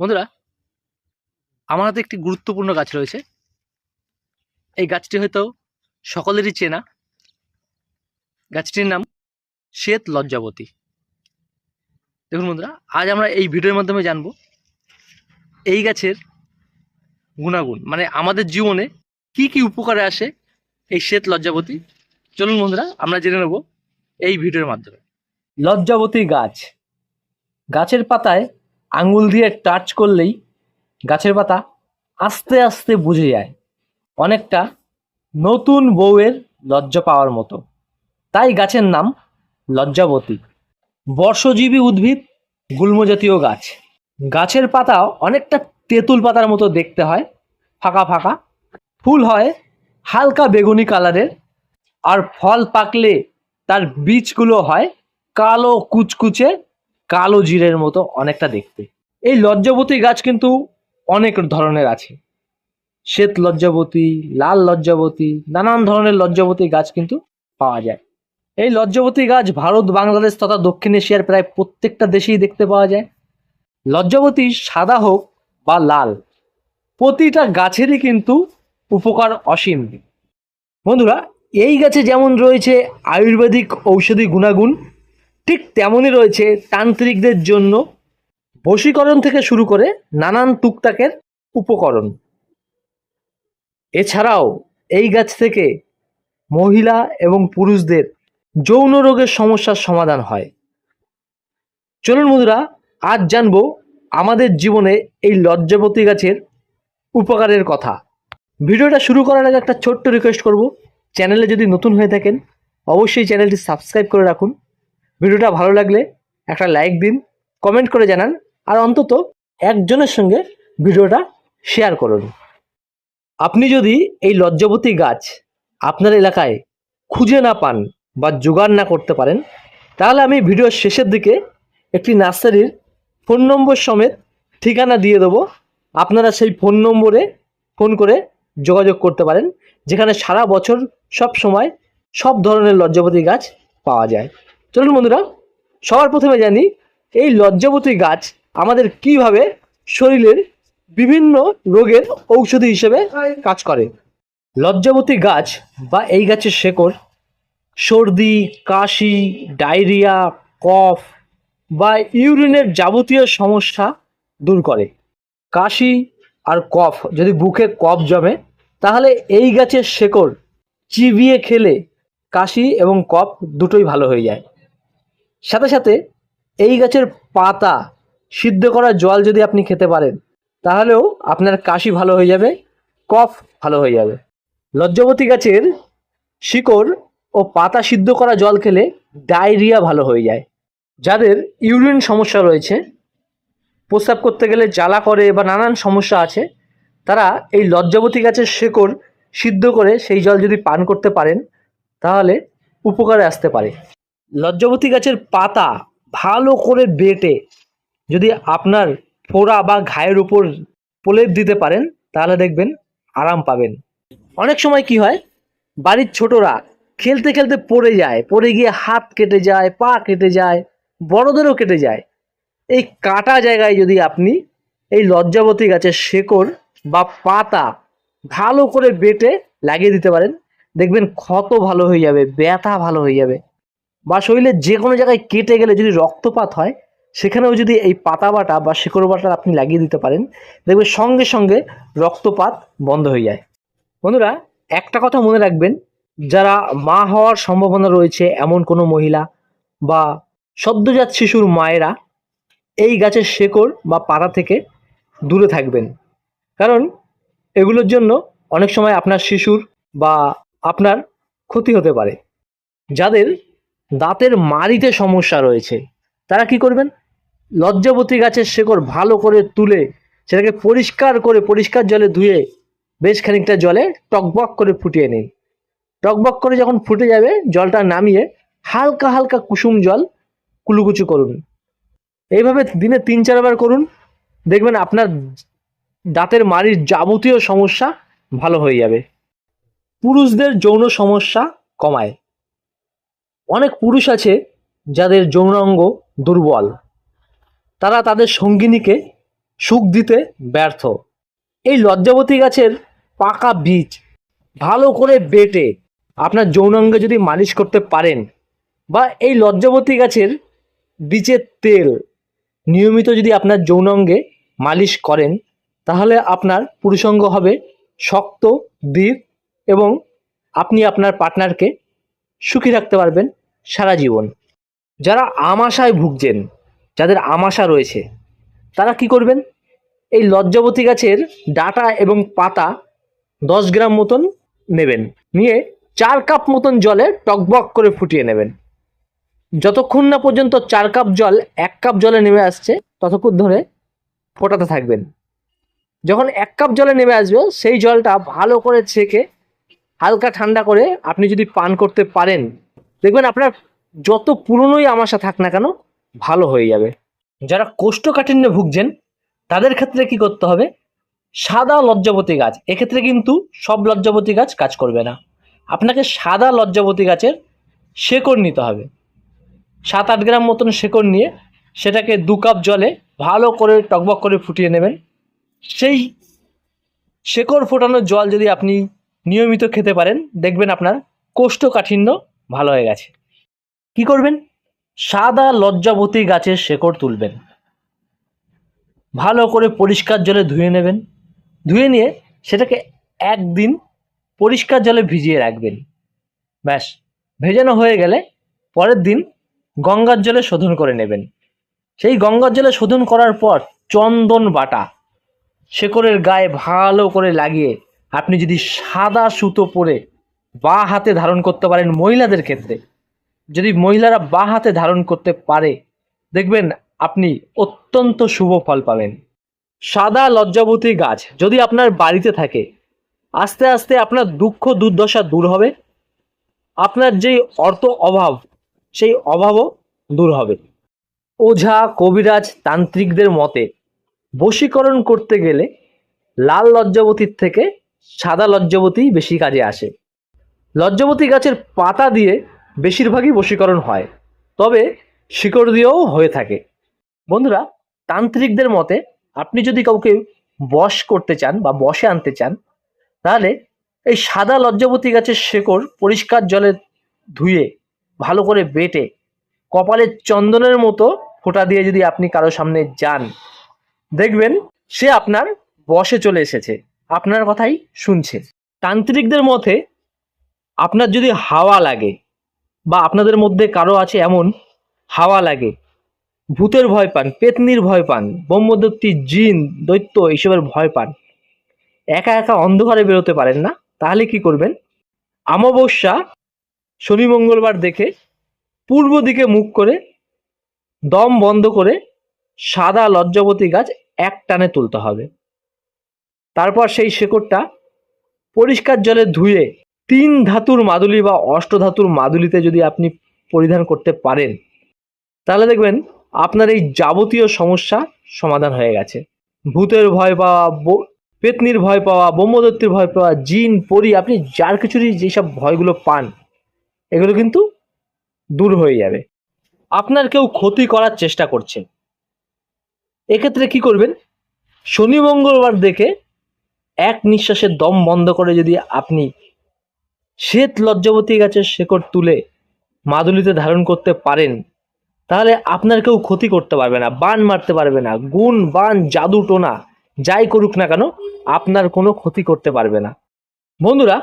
বন্ধুরা, আমার হাতে একটি গুরুত্বপূর্ণ গাছ রয়েছে। এই গাছটি হয়তো সকলেরই চেনা। গাছটির নাম শ্বেত লজ্জাবতী। দেখুন বন্ধুরা, আজ আমরা এই ভিডিওর মাধ্যমে জানব এই গাছের গুণাগুণ মানে আমাদের জীবনে কি কি উপকারে আসে এই শ্বেত লজ্জাবতী। চলুন বন্ধুরা, আমরা জেনে নেব এই ভিডিওর মাধ্যমে। লজ্জাবতী গাছ। গাছের পাতায় আঙুল দিয়ে টাচ করলেই গাছের পাতা আস্তে আস্তে বুঝে যায়। অনেকটা নতুন বউয়ের লজ্জা পাওয়ার মতো। তাই গাছের নাম লজ্জাবতী। বর্ষজীবী উদ্ভিদ, গুল্মজাতীয় গাছ। গাছের পাতা অনেকটা তেঁতুল পাতার মতো দেখতে হয়, ফাঁকা ফাঁকা। ফুল হয় হালকা বেগুনি কালারের। আর ফল পাকলে তার বীজগুলো হয় কালো কুচকুচে কালো জিরের মতো অনেকটা দেখতে। এই লজ্জাবতী গাছ কিন্তু অনেক ধরনের আছে। শ্বেত লজ্জাবতী, লাল লজ্জাবতী, নানান ধরনের লজ্জাবতী গাছ কিন্তু পাওয়া যায়। এই লজ্জাবতী গাছ ভারত, বাংলাদেশ তথা দক্ষিণ এশিয়ার প্রায় প্রত্যেকটা দেশেই দেখতে পাওয়া যায়। লজ্জাবতী সাদা হোক বা লাল, প্রতিটা গাছেরই কিন্তু উপকার অসীম। বন্ধুরা, এই গাছে যেমন রয়েছে আয়ুর্বেদিক ঔষধি গুণাগুণ ঠিক তেমনই রয়েছে তান্ত্রিকদের জন্য বশীকরণ থেকে শুরু করে নানান টুকটাকের উপকরণ। এছাড়াও এই গাছ থেকে মহিলা এবং পুরুষদের যৌন রোগের সমস্যার সমাধান হয়। চলুন বন্ধুরা, আজ জানব আমাদের জীবনে এই লজ্জাবতী গাছের উপকারের কথা। ভিডিওটা শুরু করার আগে একটা ছোট্ট রিকোয়েস্ট করব। চ্যানেলে যদি নতুন হয়ে থাকেন, অবশ্যই চ্যানেলটি সাবস্ক্রাইব করে রাখুন। ভিডিওটা ভালো লাগলে একটা লাইক দিন কমেন্ট করে জানান, আর অন্তত একজনের সঙ্গে ভিডিওটা শেয়ার করুন। আপনি যদি এই লজ্জাবতী গাছ আপনার এলাকায় খুঁজে না পান বা জোগাড় না করতে পারেন, তাহলে আমি ভিডিওর শেষের দিকে একটি নার্সারির ফোন নম্বর সমেত ঠিকানা দিয়ে দেবো। আপনারা সেই ফোন নম্বরে ফোন করে যোগাযোগ করতে পারেন, যেখানে সারা বছর সব সময় সব ধরনের লজ্জাবতী গাছ পাওয়া যায়। চলুন বন্ধুরা, সবার প্রথমে জানি, এই লজ্জাবতী গাছ আমাদের কীভাবে শরীরের বিভিন্ন রোগের ঔষধি হিসেবে কাজ করে? লজ্জাবতী গাছ বা এই গাছের শেকড়, সর্দি, কাশি, ডায়রিয়া, কফ বা ইউরিনের যাবতীয় সমস্যা দূর করে। কাশি আর কফ যদি বুকে কফ জমে, তাহলে এই গাছের শেকড় চিবিয়ে খেলে কাশি এবং কফ দুটোই ভালো হয়ে যায়। সাথে সাথে এই গাছের পাতা সিদ্ধ করা জল যদি আপনি খেতে পারেন, তাহলেও আপনার কাশি ভালো হয়ে যাবে, কফ ভালো হয়ে যাবে। লজ্জাবতী গাছের শিকড় ও পাতা সিদ্ধ করা জল খেলে ডায়রিয়া ভালো হয়ে যায়। যাদের ইউরিন সমস্যা রয়েছে, প্রস্রাব করতে গেলে জ্বালা করে বা নানান সমস্যা আছে, তারা এই লজ্জাবতী গাছের শেকড় সিদ্ধ করে সেই জল যদি পান করতে পারেন, তাহলে উপকারে আসতে পারে। লজ্জাবতী গাছের পাতা ভালো করে বেটে যদি আপনার ফোড়া বা ঘায়ের উপর প্রলেপ দিতে পারেন, তাহলে দেখবেন আরাম পাবেন। অনেক সময় কি হয়, বাড়ির ছোটরা খেলতে খেলতে পড়ে যায়, পড়ে গিয়ে হাত কেটে যায়, পা কেটে যায়, বড়দেরও কেটে যায়। এই কাটা জায়গায় যদি আপনি এই লজ্জাবতী গাছের শেকড় বা পাতা ভালো করে বেটে লাগিয়ে দিতে পারেন, দেখবেন ক্ষত ভালো হয়ে যাবে, ব্যথা ভালো হয়ে যাবে। বা শরীরে যে কোনো জায়গায় কেটে গেলে যদি রক্তপাত হয়, সেখানেও যদি এই পাতা বাটা বা শিকড় বাটা আপনি লাগিয়ে দিতে পারেন, দেখবেন সঙ্গে সঙ্গে রক্তপাত বন্ধ হয়ে যায়। বন্ধুরা, একটা কথা মনে রাখবেন, যারা মা হওয়ার সম্ভাবনা রয়েছে এমন কোনো মহিলা বা সদ্যজাত শিশুর মায়েরা, এই গাছের শেকড় বা পাতা থেকে দূরে থাকবেন। কারণ, এগুলোর জন্য অনেক সময় আপনার শিশুর বা আপনার ক্ষতি হতে পারে। যাদের দাঁতের মাড়িতে সমস্যা রয়েছে। তারা কি করবেন? লজ্জাবতী গাছের শেকড় ভালো করে তুলে সেটাকে পরিষ্কার করে পরিষ্কার জলে ধুয়ে বেশ খানিকটা জলে টকবক করে ফুটিয়ে নিন। টকবক করে যখন ফুটে যাবে, জলটা নামিয়ে হালকা হালকা কুসুম জল কুলুকুচু করুন। এইভাবে দিনে তিন চারবার করুন। দেখবেন আপনার দাঁতের মাড়ির যাবতীয় সমস্যা ভালো হয়ে যাবে। পুরুষদের যৌন সমস্যা কমায়। অনেক পুরুষ আছে যাদের যৌনাঙ্গ দুর্বল। তারা তাদের সঙ্গিনীকে সুখ দিতে ব্যর্থ। এই লজ্জাবতী গাছের পাকা বীজ ভালো করে বেটে আপনার যৌনাঙ্গে যদি মালিশ করতে পারেন বা এই লজ্জাবতী গাছের বীজের তেল নিয়মিত যদি আপনার যৌনাঙ্গে মালিশ করেন, তাহলে আপনার পুরুষাঙ্গ হবে শক্ত দৃঢ় এবং আপনি আপনার পার্টনারকে সুখী রাখতে পারবেন সারা জীবন। যারা আমাশায় ভুগছেন, যাদের আমাশা রয়েছে, তারা কি করবেন? এই লজ্জাবতী গাছের ডাটা এবং পাতা দশ গ্রাম মতন নেবেন। নিয়ে চার কাপ মতন জলে টকবক করে ফুটিয়ে নেবেন। যতক্ষণ না পর্যন্ত চার কাপ জল, এক কাপ জলে নেমে আসছে, ততক্ষণ ধরে ফোটাতে থাকবেন। যখন এক কাপ জলে নেমে আসবে, সেই জলটা ভালো করে ছেঁকে হালকা ঠান্ডা করে আপনি যদি পান করতে পারেন, দেখবেন আপনার যত পুরনোই আমাশা থাক না কেন, ভালো হয়ে যাবে। যারা কোষ্ঠকাঠিন্যে ভুগছেন, তাদের ক্ষেত্রে কি করতে হবে? সাদা লজ্জাবতী গাছ, এক্ষেত্রে কিন্তু সব লজ্জাবতী গাছ কাজ করবে না। আপনাকে সাদা লজ্জাবতী গাছের শেকড় নিতে হবে। সাত আট গ্রাম মতন শেকড় নিয়ে সেটাকে দু কাপ জলে ভালো করে টকবক করে ফুটিয়ে নেবেন। সেই শেকড় ফোটানো জল যদি আপনি নিয়মিত খেতে পারেন। দেখবেন আপনার কোষ্ঠকাঠিন্য ভালো হয়ে গেছে। কি করবেন? সাদা লজ্জাবতী গাছের শেকড় তুলবেন। ভালো করে পরিষ্কার জলে ধুয়ে নেবেন। ধুয়ে নিয়ে সেটাকে একদিন পরিষ্কার জলে ভিজিয়ে রাখবেন। ব্যাস, ভেজানো হয়ে গেলে পরের দিন গঙ্গার জলে শোধন করে নেবেন। সেই গঙ্গার জলে শোধন করার পর চন্দন বাটা শেকড়ের গায়ে ভালো করে লাগিয়ে আপনি যদি সাদা সুতো পরে বা হাতে ধারণ করতে পারেন মহিলাদের ক্ষেত্রে, যদি মহিলারা বা হাতে ধারণ করতে পারে, দেখবেন আপনি অত্যন্ত শুভ ফল পাবেন। সাদা লজ্জাবতী গাছ যদি আপনার বাড়িতে থাকে, আস্তে আস্তে আপনার দুঃখ দুর্দশা দূর হবে, আপনার যেই অর্থ অভাব, সেই অভাবও দূর হবে। ওঝা, কবিরাজ, তান্ত্রিকদের মতে বশীকরণ করতে গেলে লাল লজ্জাবতীর থেকে সাদা লজ্জাবতী বেশি কাজে আসে। লজ্জাবতী গাছের পাতা দিয়ে বেশিরভাগই বশীকরণ হয়, তবে শিকড় দিয়েও হয়ে থাকে। বন্ধুরা, তান্ত্রিকদের মতে আপনি যদি কাউকে বশ করতে চান বা বশে আনতে চান, তাহলে এই সাদা লজ্জাবতী গাছের শেকড় পরিষ্কার জলে ধুয়ে, ভালো করে বেটে, কপালে চন্দনের মতো ফোঁটা দিয়ে যদি আপনি কারও সামনে যান, দেখবেন সে আপনার বশে চলে এসেছে। আপনার কথাই শুনছে। তান্ত্রিকদের মতে, আপনার যদি হাওয়া লাগে, বা আপনাদের মধ্যে কারও আছে এমন, হাওয়া লাগে, ভূতের ভয় পান, পেতনির ভয় পান, ব্রহ্মদত্তি জিন, দৈত্য এইসবের ভয় পান, একা একা অন্ধকারে বেরোতে পারেন না, তাহলে কি করবেন? অমাবস্যা, শনি মঙ্গলবার দেখে পূর্ব দিকে মুখ করে, দম বন্ধ করে সাদা লজ্জাবতী গাছ এক টানে তুলতে হবে। তারপর সেই শেকড়টা পরিষ্কার জলে ধুয়ে তিন ধাতুর মাদুলি বা অষ্টধাতুর মাদুলিতে যদি আপনি পরিধান করতে পারেন, তাহলে দেখবেন আপনার এই যাবতীয় সমস্যা সমাধান হয়ে গেছে। ভূতের ভয় পাওয়া পেতনির ভয় পাওয়া, ব্রহ্মদত্তের ভয় পাওয়া, জিন, পরি, আপনি যার কিছুরই যেসব ভয়গুলো পান, এগুলো কিন্তু দূর হয়ে যাবে। আপনার কেউ ক্ষতি করার চেষ্টা করছে। এক্ষেত্রে কি করবেন? শনি মঙ্গলবার দেখে এক নিঃশ্বাসে দম বন্ধ করে যদি আপনি শ্বেত লজ্জাবতী গাছের শেকড় তুলে মাদুলিতে ধারণ করতে পারেন, তাহলে আপনার কেউ ক্ষতি করতে পারবে না, বান মারতে পারবে না, গুণ, বান, জাদু, টোনা, যাই করুক না কেন, আপনার কোনো ক্ষতি করতে পারবে না। বন্ধুরা,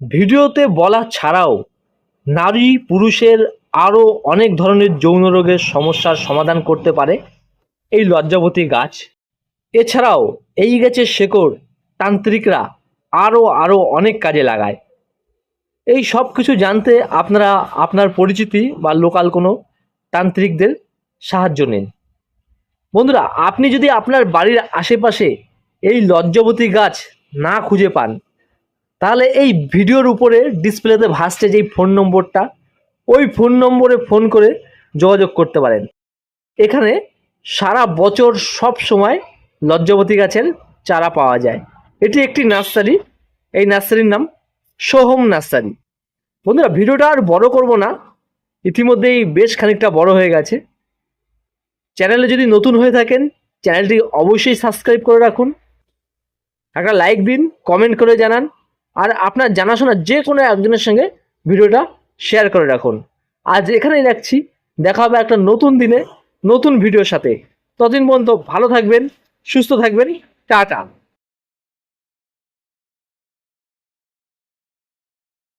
ভিডিওতে বলা ছাড়াও নারী পুরুষের আরও অনেক ধরনের যৌন রোগের সমস্যার সমাধান করতে পারে এই লজ্জাবতী গাছ। এছাড়াও এই গাছের শেকড় তান্ত্রিকরা আরও আরও অনেক কাজে লাগায়। এই সব কিছু জানতে আপনারা, আপনার পরিচিতি বা লোকাল কোনো তান্ত্রিকদের সাহায্য নিন। বন্ধুরা, আপনি যদি আপনার বাড়ির আশেপাশে এই লজ্জাবতী গাছ না খুঁজে পান, তাহলে এই ভিডিওর উপরে ডিসপ্লেতে ভাসছে যেই ফোন নম্বরটা, ওই ফোন নম্বরে ফোন করে যোগাযোগ করতে পারেন। এখানে সারা বছর সব সময় লজ্জাবতী গাছের চারা পাওয়া যায়। এটি একটি নার্সারি। এই নার্সারির নাম সোহম নার্সারি। বন্ধুরা, ভিডিওটা আর বড় করব না। ইতিমধ্যেই বেশ খানিকটা বড় হয়ে গেছে। চ্যানেলে যদি নতুন হয়ে থাকেন, চ্যানেলটি অবশ্যই সাবস্ক্রাইব করে রাখুন। একটা লাইক দিন, কমেন্ট করে জানান, আর আপনার জানাশোনা যে কোনো একজনের সঙ্গে ভিডিওটা শেয়ার করে রাখুন। আজ এখানেই রাখছি। দেখা হবে একটা নতুন দিনে, নতুন ভিডিওর সাথে। ততদিন পর্যন্ত ভালো থাকবেন, সুস্থ থাকবেন। টাটা।